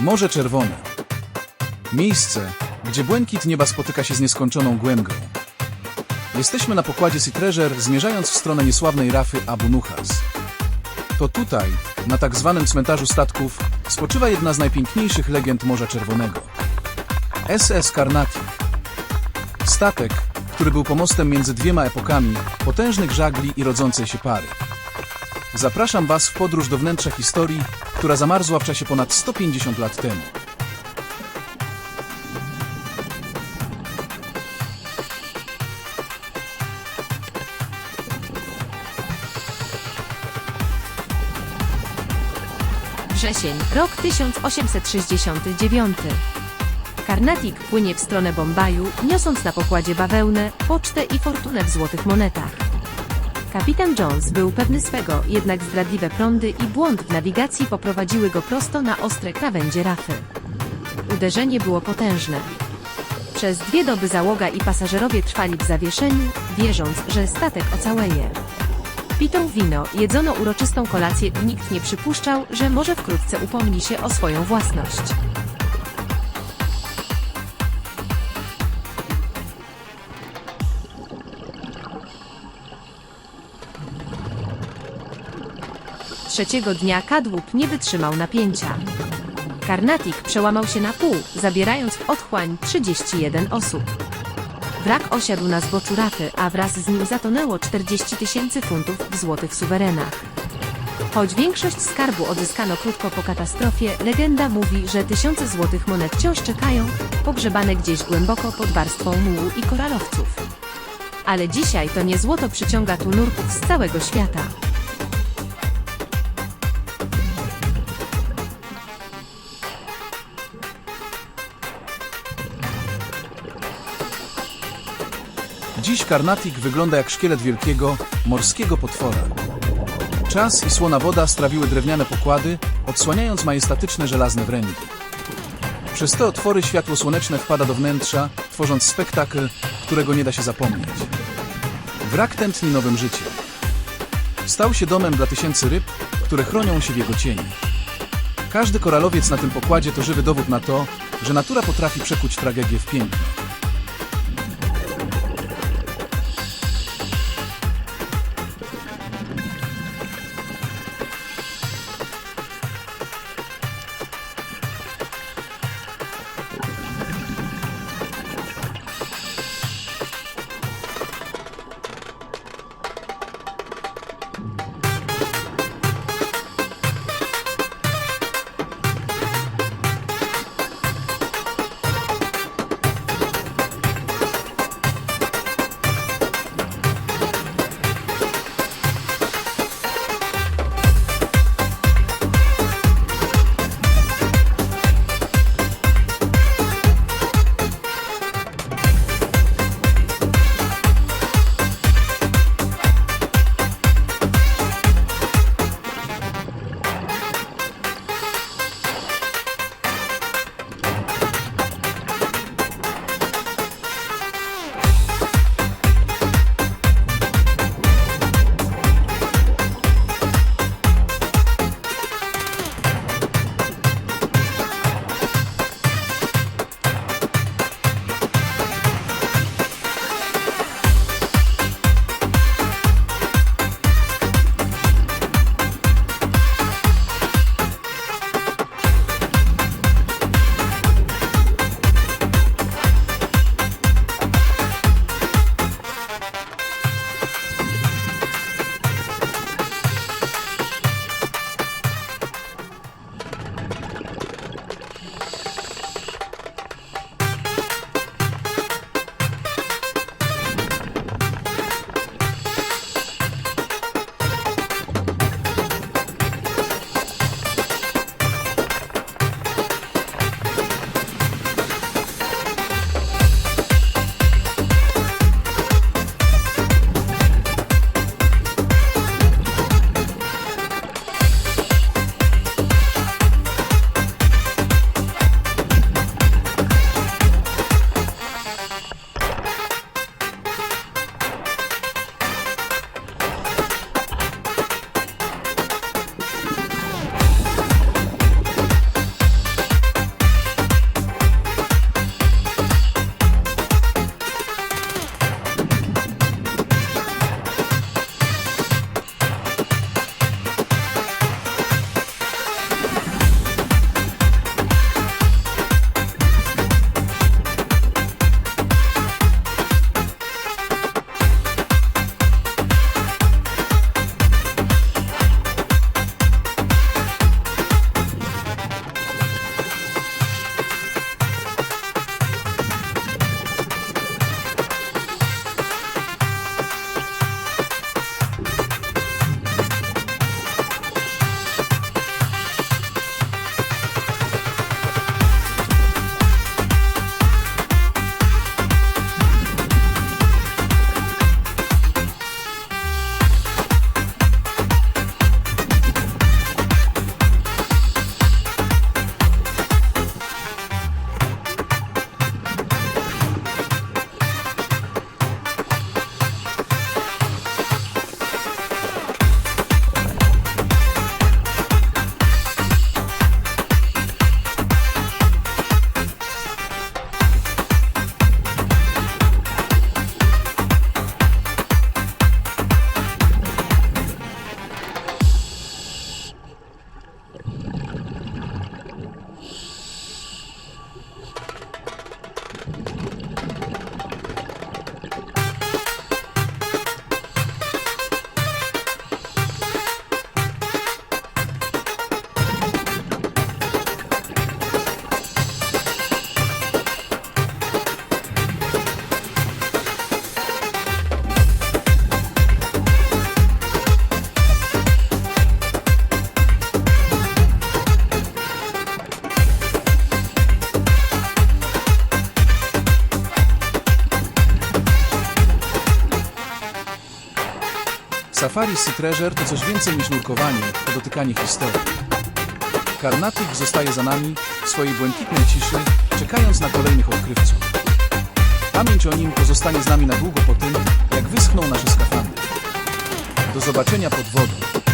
Morze Czerwone. Miejsce, gdzie błękit nieba spotyka się z nieskończoną głębią. Jesteśmy na pokładzie Sea Treasure, zmierzając w stronę niesławnej rafy Abu Nuhas. To tutaj, na tak zwanym cmentarzu statków, spoczywa jedna z najpiękniejszych legend Morza Czerwonego. SS Carnatic. Statek, który był pomostem między dwiema epokami, potężnych żagli i rodzącej się pary. Zapraszam Was w podróż do wnętrza historii, która zamarzła w czasie ponad 150 lat temu. Wrzesień, rok 1869. Karnatik płynie w stronę Bombaju, niosąc na pokładzie bawełnę, pocztę i fortunę w złotych monetach. Kapitan Jones był pewny swego, jednak zdradliwe prądy i błąd w nawigacji poprowadziły go prosto na ostre krawędzie rafy. Uderzenie było potężne. Przez dwie doby załoga i pasażerowie trwali w zawieszeniu, wierząc, że statek ocaleje. Pitą wino, jedzono uroczystą kolację nikt nie przypuszczał, że może wkrótce upomni się o swoją własność. Trzeciego dnia kadłub nie wytrzymał napięcia. Karnatik przełamał się na pół, zabierając w otchłań 31 osób. Wrak osiadł na zboczu rafy, a wraz z nim zatonęło 40 tysięcy funtów w złotych suwerenach. Choć większość skarbu odzyskano krótko po katastrofie, legenda mówi, że tysiące złotych monet wciąż czekają, pogrzebane gdzieś głęboko pod warstwą mułu i koralowców. Ale dzisiaj to nie złoto przyciąga tu nurków z całego świata. Dziś Karnatik wygląda jak szkielet wielkiego, morskiego potwora. Czas i słona woda strawiły drewniane pokłady, odsłaniając majestatyczne żelazne wręgi. Przez te otwory światło słoneczne wpada do wnętrza, tworząc spektakl, którego nie da się zapomnieć. Wrak tętni nowym życiem. Stał się domem dla tysięcy ryb, które chronią się w jego cieniu. Każdy koralowiec na tym pokładzie to żywy dowód na to, że natura potrafi przekuć tragedię w piękno. Safari Sea Treasure to coś więcej niż nurkowanie, to dotykanie historii. Karnatik zostaje za nami w swojej błękitnej ciszy, czekając na kolejnych odkrywców. Pamięć o nim pozostanie z nami na długo po tym, jak wyschną nasze skafandry. Do zobaczenia pod wodą.